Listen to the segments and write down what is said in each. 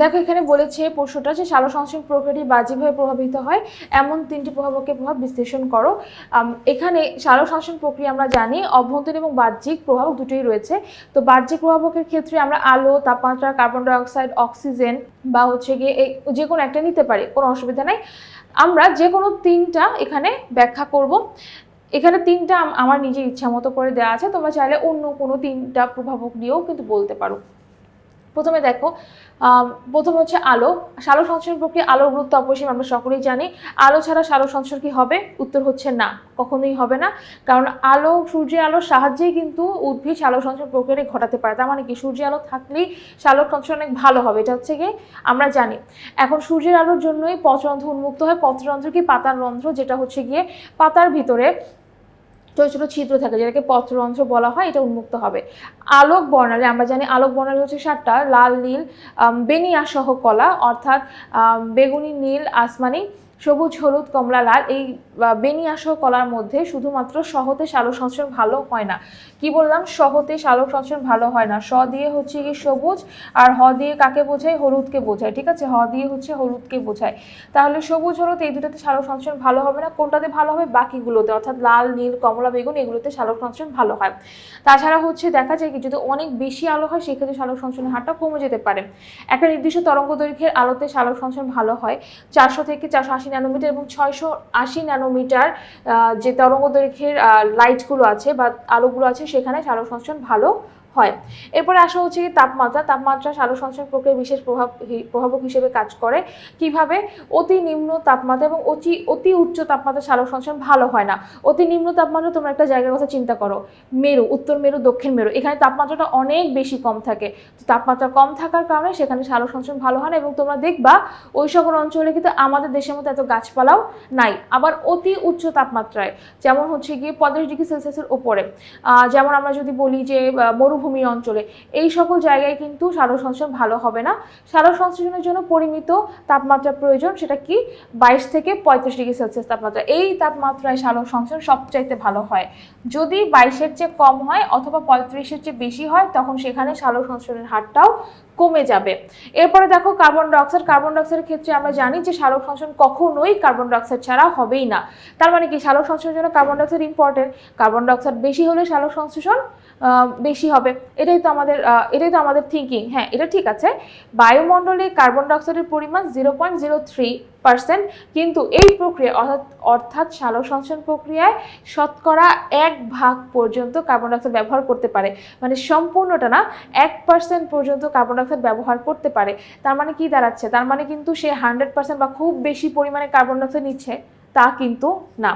দেখো, এখানে বলেছে প্রশ্নটা যে সালো সংশ্লেষণ প্রক্রিয়াটি বাহ্যিকভাবে প্রভাবিত হয়। এমন তিনটি প্রভাবকের প্রভাব বিশ্লেষণ করো। এখানে সালো সংশ্লেষণ প্রক্রিয়া আমরা জানি, অভ্যন্তরীণ এবং বাহ্যিক প্রভাব দুটোই রয়েছে। তো বাহ্যিক প্রভাবকের ক্ষেত্রে আমরা আলো, তাপমাত্রা, কার্বন ডাইঅক্সাইড, অক্সিজেন বা হচ্ছে গিয়ে এই যে কোনো একটা নিতে পারি, কোনো অসুবিধা নাই। আমরা যে কোনো তিনটা এখানে ব্যাখ্যা করব। এখানে তিনটা আমার নিজের ইচ্ছা মতো করে দেওয়া আছে। তোমরা চাইলে অন্য কোনো তিনটা প্রভাবক নিয়েও কিন্তু বলতে পারো। প্রথমে দেখো প্রথম হচ্ছে আলো। সালো সংশ্লেষণ প্রক্রিয়া, আলোর গুরুত্ব অপরিসীম আমরা সকলেই জানি। আলো ছাড়া সালো সংশ্লেষণ কি হবে? উত্তর হচ্ছে না, কখনোই হবে না। কারণ আলো, সূর্যের আলোর সাহায্যেই কিন্তু উদ্ভিদ সালো সংশ্লেষণ প্রক্রিয়াটি ঘটাতে পারে। তার মানে কি, সূর্যের আলো থাকলেই সালোক সংশ্লেষণ অনেক ভালো হবে। এটা হচ্ছে গিয়ে আমরা জানি। এখন সূর্যের আলোর জন্যই পত্ররন্ধ্র উন্মুক্ত হয়। পত্ররন্ধ্র কি? পাতার রন্ধ্র, যেটা হচ্ছে গিয়ে পাতার ভিতরে। ছোটো ছোটো ছিদ্র থাকে, যেটাকে পত্ররন্ধ্র বলা হয়, এটা উন্মুক্ত হবে। আলোক বর্ণালী, আমরা জানি আলোক বর্ণালী হচ্ছে সাতটা, লাল, নীল বেনিয়া সহ কলা, অর্থাৎ বেগুনি, নীল, আসমানি সবুজ হলুদ কমলা লাল এই আহ, বেনিয়া সহ কলার মধ্যে শুধুমাত্র সহতে সালোক সংশ্লেষণ ভালো হয় না। কি বললাম? সহতে সালোক সংশ্লেষণ ভালো হয় না। স দিয়ে হচ্ছে কি সবুজ আর হ দিয়ে কাকে বোঝায়? হলুদকে বোঝায় ঠিক আছে? হ দিয়ে হচ্ছে হলুদকে বোঝায়। তাহলে সবুজ হলুদ এই দুটাতে সালোক সংশ্লেষণ ভালো হবে না? কোনটাতে ভালো হবে? বাকিগুলোতে অর্থাৎ লাল নীল কমলা বেগুন এগুলোতে সালোক সংশ্লেষণ ভালো হয়। তাছাড়া হচ্ছে দেখা যায় কি যদি অনেক বেশি আলো হয় সেক্ষেত্রে সালোক সংশ্লেষণের হারটা কমে যেতে পারে। একটা নির্দিষ্ট তরঙ্গ দৈর্ঘ্যের আলোতে সালোক সংশ্লেষণ ভালো হয়। চারশো থেকে চারশো আশি ন্যানোমিটার এবং ছয়শো আশি ন্যানোমিটার যে তরঙ্গ দৈর্ঘ্যের লাইটগুলো আছে বা আলোগুলো আছে, সেখানে সংশ্লেষণ ভালো হয়। এরপরে আসা হচ্ছে কি তাপমাত্রা। তাপমাত্রা সালোক সংশ্লেষণ প্রক্রিয়ার বিশেষ প্রভাব প্রভাবক হিসেবে কাজ করে। কীভাবে? অতি নিম্ন তাপমাত্রা এবং অতি অতি উচ্চ তাপমাত্রা সালোক সংশ্লেষণ ভালো হয় না। অতি নিম্ন তাপমাত্রা তোমরা একটা জায়গার কথা চিন্তা করো। মেরু উত্তর মেরু দক্ষিণ মেরু। এখানে তাপমাত্রাটা অনেক বেশি কম থাকে। তো তাপমাত্রা কম থাকার কারণে সেখানে সালোক সংশ্লেষণ ভালো হয় না এবং তোমরা দেখবা ওই সকল অঞ্চলে কিন্তু আমাদের দেশের মতো এত গাছপালাও নাই। আবার অতি উচ্চ তাপমাত্রায়। যেমন হচ্ছে গিয়ে পঞ্চাশ ডিগ্রি সেলসিয়াসের আহ, যেমন আমরা যদি বলি যে আহ, মরুভূমি অঞ্চলে। এই সকল জায়গায় কিন্তু সালোক সংশ্লেষণ ভালো হবে না। সালোক সংশ্লেষণের জন্য পরিমিত তাপমাত্রা প্রয়োজন সেটা কি? বাইশ থেকে পঁয়ত্রিশ ডিগ্রি সেলসিয়াস তাপমাত্রা। এই তাপমাত্রায় সালোক সংশ্লেষণ সবচাইতে ভালো হয়। যদি বাইশের চেয়ে কম হয় অথবা পঁয়ত্রিশের চেয়ে বেশি হয়, তখন সেখানে সালোক সংশ্লেষণের হারটাও কমে যাবে। এরপরে দেখো কার্বন ডাইঅক্সাইড। কার্বন ডাইঅক্সাইডের ক্ষেত্রে আমরা জানি যে সালোক সংশ্লেষণ কখনোই কার্বন ডাইঅক্সাইড ছাড়া হবেই না। তার মানে কি? সালোক সংশ্লেষণের জন্য carbon dioxide important carbon dioxide বেশি হলে সালোক সংশ্লেষণ বেশি হবে। এটাই তো আমাদের এটাই তো আমাদের থিঙ্কিং হ্যাঁ এটা ঠিক আছে। বায়ুমণ্ডলে কার্বন ডাইঅক্সাইডের পরিমাণ zero point zero three percent কিন্তু এই প্রক্রিয়া অর্থাৎ অর্থাৎ সালোক সংশ্লেষণ প্রক্রিয়ায় শতকরা এক ভাগ পর্যন্ত কার্বন ডাইঅক্সাইড ব্যবহার করতে পারে। মানে সম্পূর্ণটা না, এক পার্সেন্ট পর্যন্ত কার্বন ডাইঅক্সাইড ব্যবহার করতে পারে। তার মানে কি দাঁড়াচ্ছে? তার মানে কিন্তু সে হান্ড্রেড পার্সেন্ট বা খুব বেশি পরিমাণে কার্বন ডাইঅক্সাইড নিচ্ছে। তা কিন্তু না।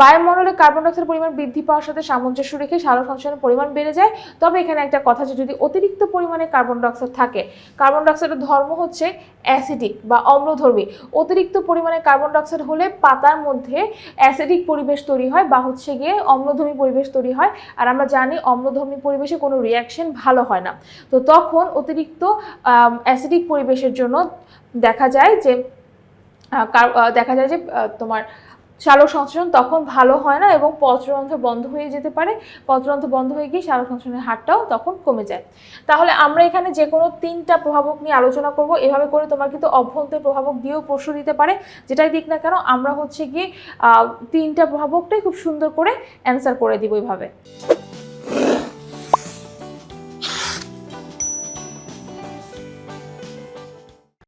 বায়ুমণ্ডলে কার্বন ডাইঅক্সাইডের পরিমাণ বৃদ্ধি পাওয়ার সাথে সামঞ্জস্য রেখে সালোক সংশ্লেষণের পরিমাণ বেড়ে যায়। তবে এখানে একটা কথা যে, যদি অতিরিক্ত পরিমাণে কার্বন ডাইঅক্সাইড থাকে, কার্বন ডাইঅক্সাইডের ধর্ম হচ্ছে অ্যাসিডিক বা অম্লধর্মী। অতিরিক্ত পরিমাণে কার্বন ডাইঅক্সাইড হলে পাতার মধ্যে অ্যাসিডিক পরিবেশ তৈরি হয় বা হচ্ছে গিয়ে অম্লধর্মী পরিবেশ তৈরি হয়। আর আমরা জানি অম্লধর্মী পরিবেশে কোনো রিয়াকশন ভালো হয় না। তো তখন অতিরিক্ত অ্যাসিডিক পরিবেশের জন্য দেখা যায় যে দেখা যায় যে তোমার সালোক সংশ্লেষণ তখন ভালো হয় না এবং পত্ররন্ধ্র বন্ধ হয়ে যেতে পারে। পত্ররন্ধ্র বন্ধ হয়ে গিয়ে সালোক সংশ্লেষণের হারটাও তখন কমে যায়। তাহলে আমরা এখানে যে কোনো তিনটা প্রভাবক নিয়ে আলোচনা করব। এভাবে করে তোমার কিন্তু অভ্যন্তরীণ প্রভাবক দিয়েও প্রশ্ন দিতে পারে। যেটাই দিক না কেন, আমরা হচ্ছে গিয়ে তিনটা প্রভাবকটাই খুব সুন্দর করে অ্যান্সার করে দিব এইভাবে